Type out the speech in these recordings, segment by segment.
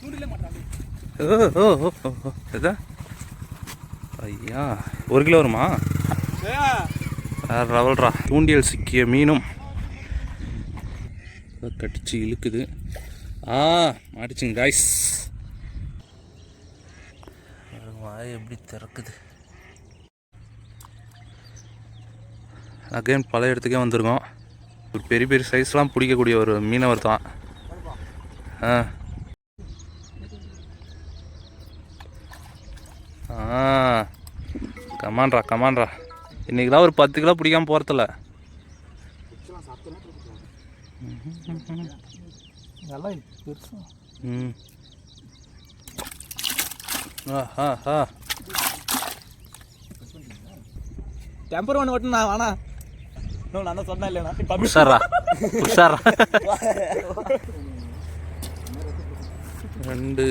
ஓ ஓ ஓ இதா? ஐயா ஒரு கிலோ வருமா? ரவல்ரா தூண்டியல் சிக்கிய மீனும். கடிச்சு இழுக்குது. ஆ மாட்டிச்சுங்க காய்ஸ் வாய் எப்படி திறக்குது. அகைன் பழைய இடத்துக்கே வந்திருக்கோம். ஒரு பெரிய பெரிய சைஸ்லாம் பிடிக்கக்கூடிய ஒரு மீனவர் தான். ஆ. ஆ. கமான்ரா கமான்ரா இன்னைக்கெல்லாம் ஒரு பத்து கிலோ பிடிக்காம போகிறதில்ல நல்லா பெருசா ம் டெம்பர் ஒன்று மட்டும் நான் வேணா. இன்னும் நான் சொன்னேன் இல்லைண்ணா இப்போ உஷாரா உஷாரா. ரெண்டு.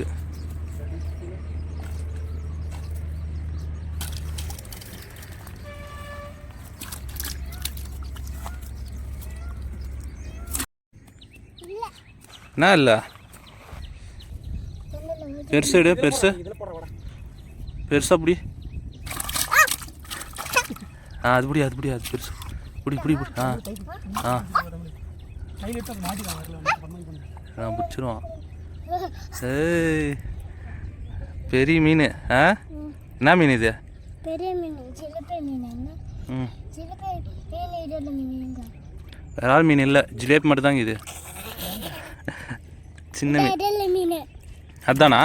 என்ன இல்லை? பெருசு எடு பெருசு. பெருசா புடி. ஆ அது புடி அது புடி அது பெருசு. புடி புடி புடி. ஆ ஆ. நான் பிடிச்சிருவான். ஏய் பெரிய மீன். ஆ? என்ன மீன் இது? பெரிய மீன் சிலப்பை மீன் ம். மீன் ஆள் மீன் இல்லை. ஜிலேபி மட்டும் தாங்க இது. சின்ன மீன். அதானா?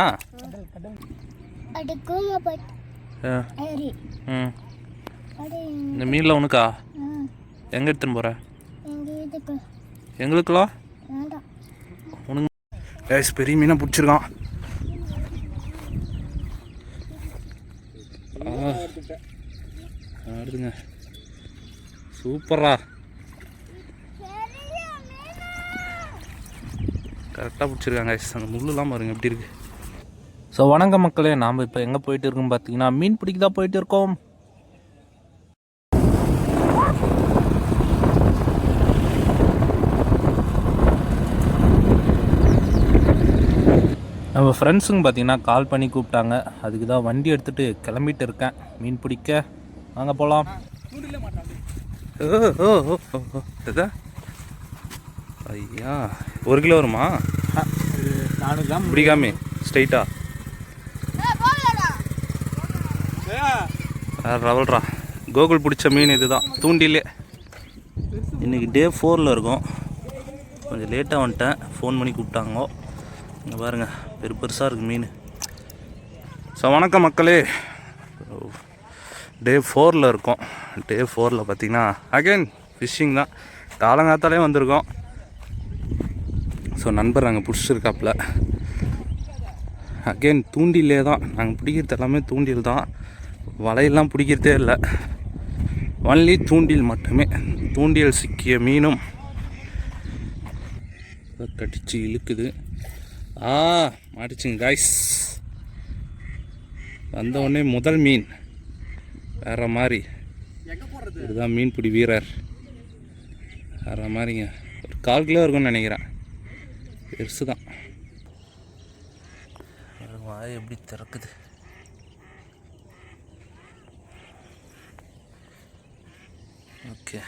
இந்த மீனில் உனக்கா? எங்கே எடுத்துன்னு போகிற எங்களுக்குலாம்? உனக்கு. கேஸ் பெரிய மீனை பிடிச்சிருக்கான். ஆடுதுங்க சூப்பரா கரெக்டாக பிடிச்சிருக்காங்க. அந்த முள்ளுலாம் பாருங்க எப்படி இருக்கு ஸோ வணக்கம் மக்களே நாம் இப்போ எங்கே போயிட்டு இருக்கோம் பார்த்தீங்கன்னா மீன் பிடிக்க தான் போயிட்டு இருக்கோம் நம்ம ஃப்ரெண்ட்ஸுங்க பார்த்தீங்கன்னா கால் பண்ணி கூப்பிட்டாங்க அதுக்கு தான் வண்டி எடுத்துகிட்டு கிளம்பிட்டு இருக்கேன் மீன் பிடிக்க வாங்க போகலாம் ஓ ஓ ஓ ஓ, ஐயா ஒரு கிலோ வருமா? நானூறு கிராம். பிடிக்காமே ஸ்ட்ரைட்டா. ரவல்ரா. கோகுல் பிடிச்ச மீன் இதுதான் தூண்டிலே. இன்னைக்கு டே ஃபோரில் இருக்கும். கொஞ்சம் லேட்டாக வந்துட்டேன். ஃபோன் பண்ணி கூப்பிட்டாங்க. இங்கே பாருங்க பெரு பெருசாக இருக்குது மீன். ஸோ வணக்கம் மக்களே. டே ஃபோரில் இருக்கோம். டே ஃபோரில் பார்த்தீங்கன்னா அகைன் ஃபிஷ்ஷிங் தான். காலங்காத்தாலே வந்திருக்கோம். ஸோ நண்பர் நாங்கள் பிடிச்சிருக்காப்புல. அகைன் தூண்டிலே தான். நாங்கள் பிடிக்கிறது எல்லாமே தூண்டில் தான். வலையெல்லாம் பிடிக்கிறதே இல்லை. ஒன்லி தூண்டில் மட்டுமே. தூண்டில் சிக்கிய மீனும். கடிச்சு இழுக்குது. ஆ மாட்டிச்சுங்க காய்ஸ் வந்த உடனே முதல் மீன். வேற மாதிரி. இதுதான் மீன்பிடி வீரர். வேற மாதிரிங்க. ஒரு கால் கிலோ இருக்கும்னு நினைக்கிறேன். பெருசு தான். வாய் எப்படி திறக்குது. ஓகே.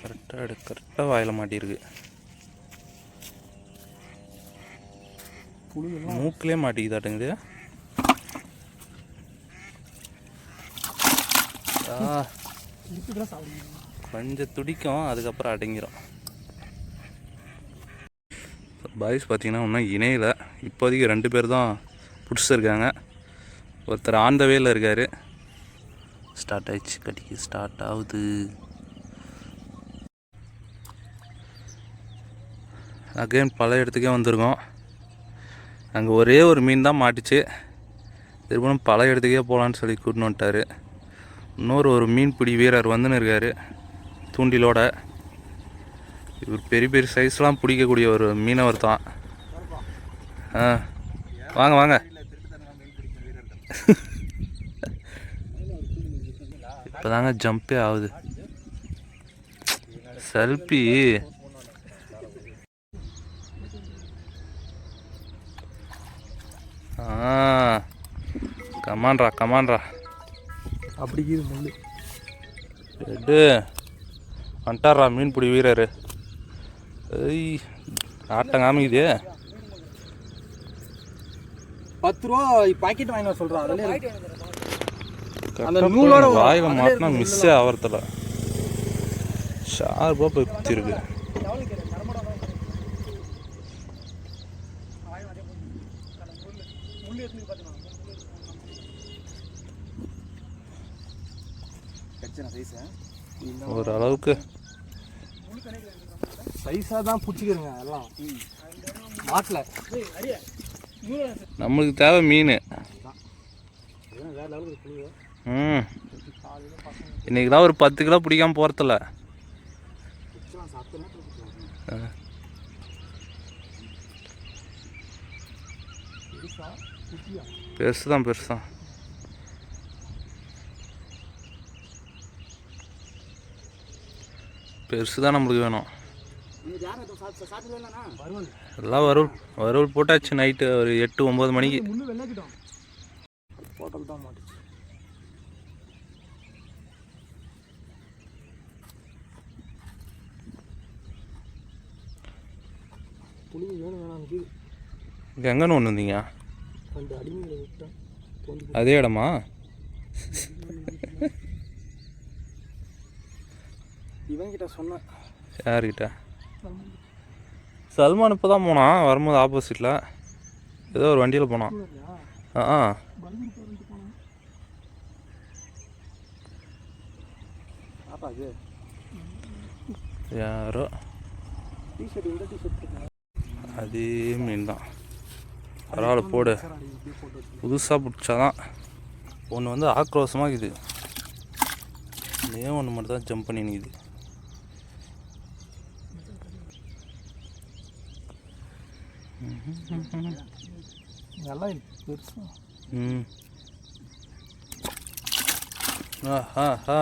கரெக்டாக எடு கரெக்டாக வாயில் மாட்டியிருக்கு. மூக்கிலே மாட்டிக்குதாட்டுங்குது. ஆ. கொஞ்சம் துடிக்கும் அதுக்கப்புறம் அடங்கிரும். பாய்ஸ் பார்த்தீங்கன்னா இன்னும் இணையில. இப்போதைக்கு ரெண்டு பேர் தான் பிடிச்சிருக்காங்க. ஒருத்தர் ஆன் வேல இருக்கார். ஸ்டார்ட் ஆயிடுச்சு கடிக்கு ஸ்டார்ட் ஆகுது. அகைன் பல இடத்துக்கே வந்திருக்கோம். அங்கே ஒரே ஒரு மீன் தான் மாட்டுச்சு. திரும்பவும் பல இடத்துக்கே போகலான்னு சொல்லி கூட்டின்னு வந்துட்டார். இன்னொரு ஒரு மீன்பிடி வீரர் வந்துன்னு இருக்காரு. தூண்டிலோட. இவர் பெரிய பெரிய சைஸ்லாம் பிடிக்கக்கூடிய ஒரு மீனவர் தான். ஆ வாங்க வாங்க. இப்போ தாங்க ஜம்பே ஆகுது செல்பி கமான்ரா கமான்ரா அப்படி ரெட்டு வந்துட்டாரா மீன்பிடி வீரர். ஐய் ஆட்டம் காமிக்குதே பத்து ரூபா பாக்கெட் வாங்கி சொல்றா அதுல அந்த நூலோட வாயில் மாட்டினா மிஸ்ஸே ஆகிறதில்ல ஷார்ப்பாக போய் குத்திருக்கு. ஓரளவுக்கு சைஸாக தான் பிடிச்சிக்கிறங்க எல்லாம். மாட்டில். நம்மளுக்கு தேவை மீன். ம். இன்னைக்கு தான் ஒரு பத்து கிலோ பிடிக்காம போகிறதில்ல பெருசு தான் பெருசு தான். பெருசு தான் நம்மளுக்கு வேணும். எல்லாம் வறுவல் வறுவல் போட்டாச்சு நைட்டு ஒரு எட்டு ஒம்பது மணிக்கு. இங்கே எங்கன்னு ஒன்று வந்தீங்க? அதே இடமா? இவன்கிட்ட சொன்னேன் யார்கிட்ட? சல்மான் இப்போ தான் போனான் வரும்போது ஆப்போசிட்டில் ஏதோ ஒரு வண்டியில் போனான். ஆ யாரோ? அதே மீன் தான். பரவாயில்ல போடு. புதுசாக பிடிச்சாதான். ஒன்று வந்து ஆக்ரோஷமாக இருக்குது இதே ஒன்று மட்டும் தான் ஜம்ப் பண்ணி நிற்குது நல்லா இருக்கு பெருசா. ம். ஆ ஆ ஆ.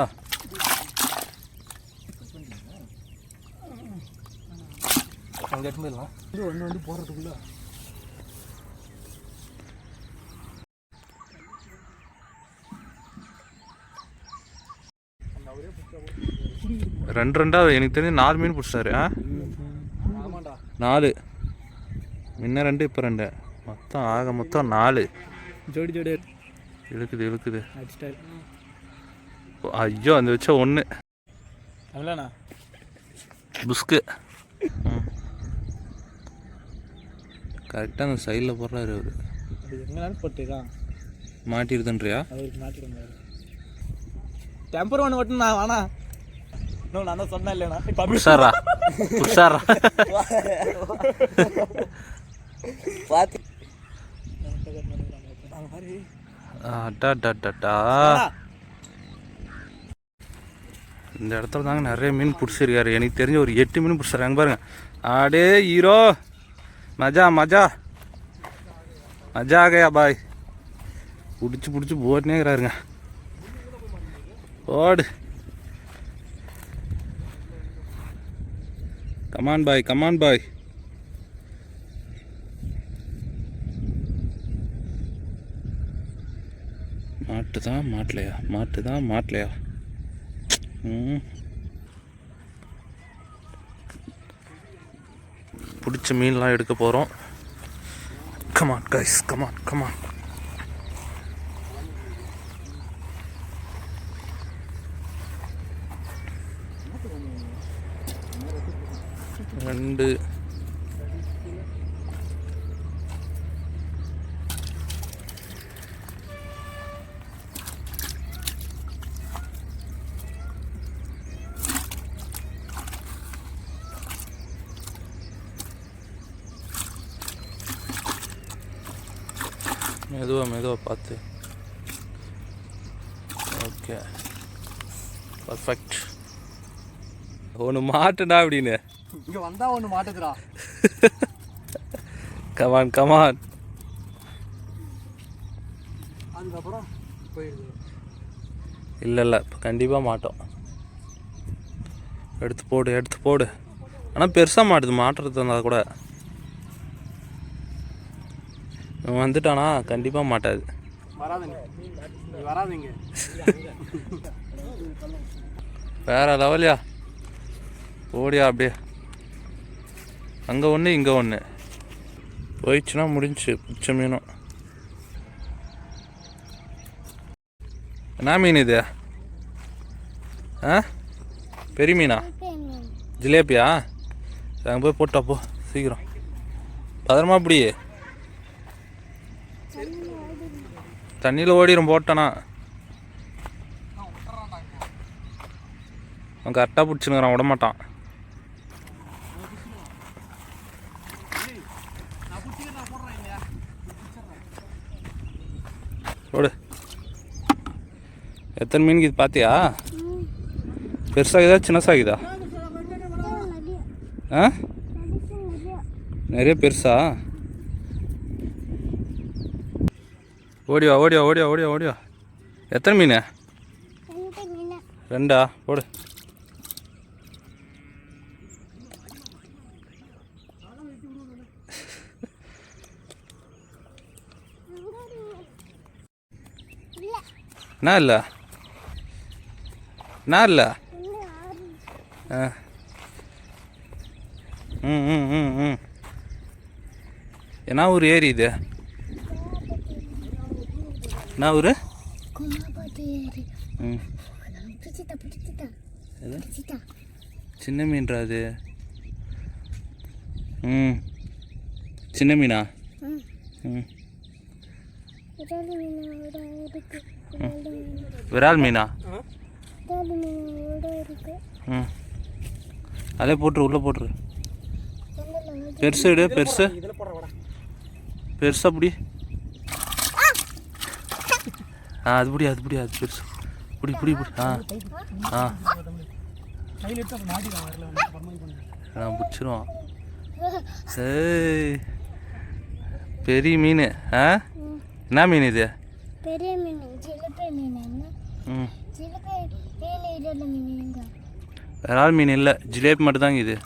அங்கே எடுத்து போயிடலாம். இது ஒன்று வந்து போடுறதுக்குள்ள ரெண்டு ரெண்டா எனக்கு தெரிஞ்சு நாலு மீன் பிடிச்சாரு ஆ? நாலு. முன்ன ரெண்டு இப்போ ரெண்டு. மொத்தம் ஆக மொத்தம் நாலு. ஜோடி ஜோடி. இழுக்குது இழுக்குது. ஐயோ அந்த வச்ச ஒன்று புஸ்கு கரெக்டாக அந்த சைடில் போடுறாரு அவர். மாட்டிருதுன்றியா டெம்பர் ஒன்று ஓட்டணும் நான் வேணா. இன்னும் நான் சொன்னேன் இல்லைண்ணா. உஷாரா? உஷாரா? பார்த்து டா டா இந்த இடத்துல தாங்க நிறைய மீன் பிடிச்சிருக்காரு. எனக்கு தெரிஞ்ச ஒரு எட்டு மீன் பிடிச்சிருக்காங்க. பாருங்க. ஆடே ஹீரோ. மஜா மஜா. மஜா ஆகையா பாய். பிடிச்சி பிடிச்சி போட்டுனேங்கிறாருங்க ஓடு கமான் பாய் கமான் பாய் மாட்டு தான் மாட்டலையா மாட்டு தான் மாட்டலையா பிடிச்ச மீன்லாம் எடுக்க போகிறோம் கமான் கைஸ் கமான் கமான் ரெண்டு மெதுவா மெதுவா பார்த்து. ஓகே பர்ஃபெக்ட் ஒன்று மாட்டுடா அப்படின்னு. இங்கே வந்தால் ஒன்று மாட்டுக்குறா கமான் கமான் அதுக்கப்புறம் போயிடுது. இல்லை இல்லை இப்போ கண்டிப்பாக மாட்டோம். எடுத்து போடு எடுத்து போடு. ஆனால் பெருசாக மாட்டுது மாட்டுறது இருந்தால் கூட. வந்துட்டானா? கண்டிப்பாக மாட்டாது. வராதுங்க. நீ வராதுங்க. வேற லெவலியா? ஓடியா அப்படியே. அங்கே ஒன்று இங்கே ஒன்று போயிடுச்சுன்னா முடிஞ்சுச்சு பிடிச்ச மீனும். என்ன மீன் இது? ஆ? பெரிய மீனா? ஜிலேபியா? அங்கே போய் போட்டா போ சீக்கிரம். பத்திரமா அப்படி தண்ணியில் ஓடிடும் போட்டானா அவன் கரெக்டாக பிடிச்சினுக்கிறான் விட மாட்டான் ஓடு எத்தனை மீனுக்கு இது பார்த்தியா பெருசாகுதா சின்னசாகுதா ஆ நிறைய பெருசா ஓடிவா ஓடிவா ஓடிவா ஓடிவா ஓடிவா. எத்தனை மீன்? ரெண்டா போடு. என்ன இல்லை. என்ன இல்லை. ஆ. ம் ம் ம் ம். என்ன ஊர் ஏரி இது? என்ன ஊர் ம். பிடிச்சிட்டா பிடிச்சிட்டா. எது? பிடிச்சிட்டா. சின்ன மீன்றா அது. ம். சின்ன மீனா? ம். விரால் மீனா ம். அதே போட்டுரு உள்ளே போட்டுரு. பெருசு எடு பெருசு. இதில் போடுற வடை. பெருசா பிடி. ஆ அது பிடி அது பிடி அது பெருசு. பிடி பிடி பிடி. ஆ ஆ. நான் பிடிச்சிருவான். ஏய் பெரிய மீன். ஆ? என்ன மீன் இது? பெரிய மீன் ஜிலேபி மீன் என்ன? ம். விரால் மீன் இல்லை. ஜிலேபி மட்டும்தாங்க இது.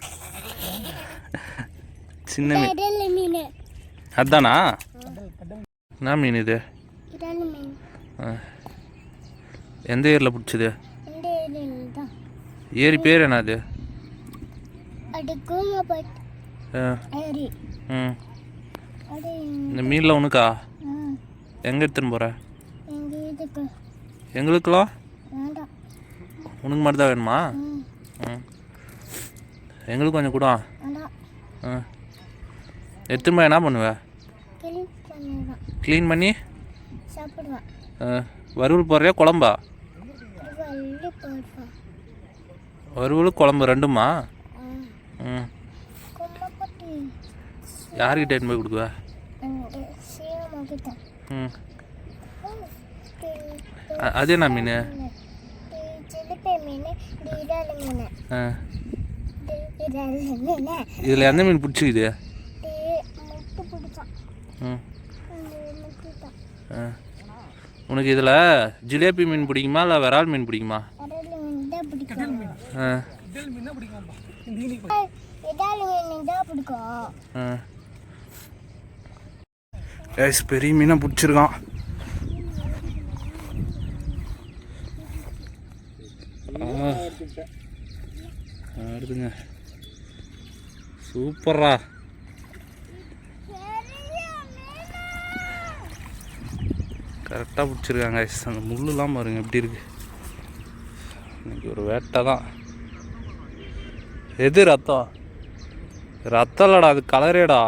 சின்ன மீன். அதானா என்ன மீன் இது. எந்த ஏரியில் பிடிச்சது? ஏரி பேர் என்னது? அது இந்த மீனில் உனக்கா? எங்கே எடுத்துன்னு போகிற எங்களுக்குலாம் உனக்கு மட்டும் தான் வேணுமா? ம். எங்களுக்கு கொஞ்சம் கூட. ஆ. எடுத்துன்னு போய் என்ன பண்ணுவ? கிளீன் பண்ணி? சாப்பிடுவான். வறுவல் போடுறியா குழம்பா? வறுவல் குழம்பு ரெண்டுமா? ம். யார்கிட்ட எடுத்துன்னு போய் கொடுக்குவ? ம். அது என்ன மீன்? இதில் எந்த மீன் பிடிச்சிக்குது? ம். ஆ. உனக்கு இதில் ஜிலேபி மீன் பிடிக்குமா இல்லை விரால் மீன் பிடிக்குமா? இறால் மீன் தான் பிடிக்கும். ஆ. இதில் மீன் தான் பிடிக்குமாப்பா இந்த ஈனிக்கு இறால் மீன் தான் பிடிக்கும் ஆ ஏஸ் பெரிய மீனை பிடிச்சிருக்கான் ஆ ஆடுதுங்க சூப்பர்ரா கரெக்டாக பிடிச்சிருக்காங்க அந்த முள்ளுலாம் பாருங்க எப்படி இருக்கு. இன்னைக்கு ஒரு வேட்டை தான். எது ரத்தம்? ரத்தம் இல்லடா அது கலரேடா.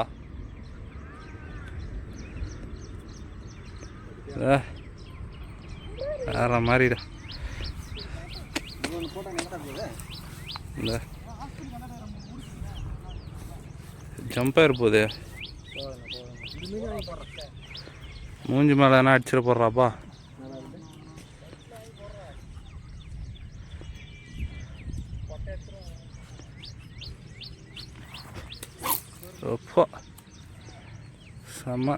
வேற மாதிரிடா. இந்த ஜம்பர் போகுது. மூஞ்சி மேலே எதனா அடிச்சிட போடுறாப்பா? அப்பா செம்ம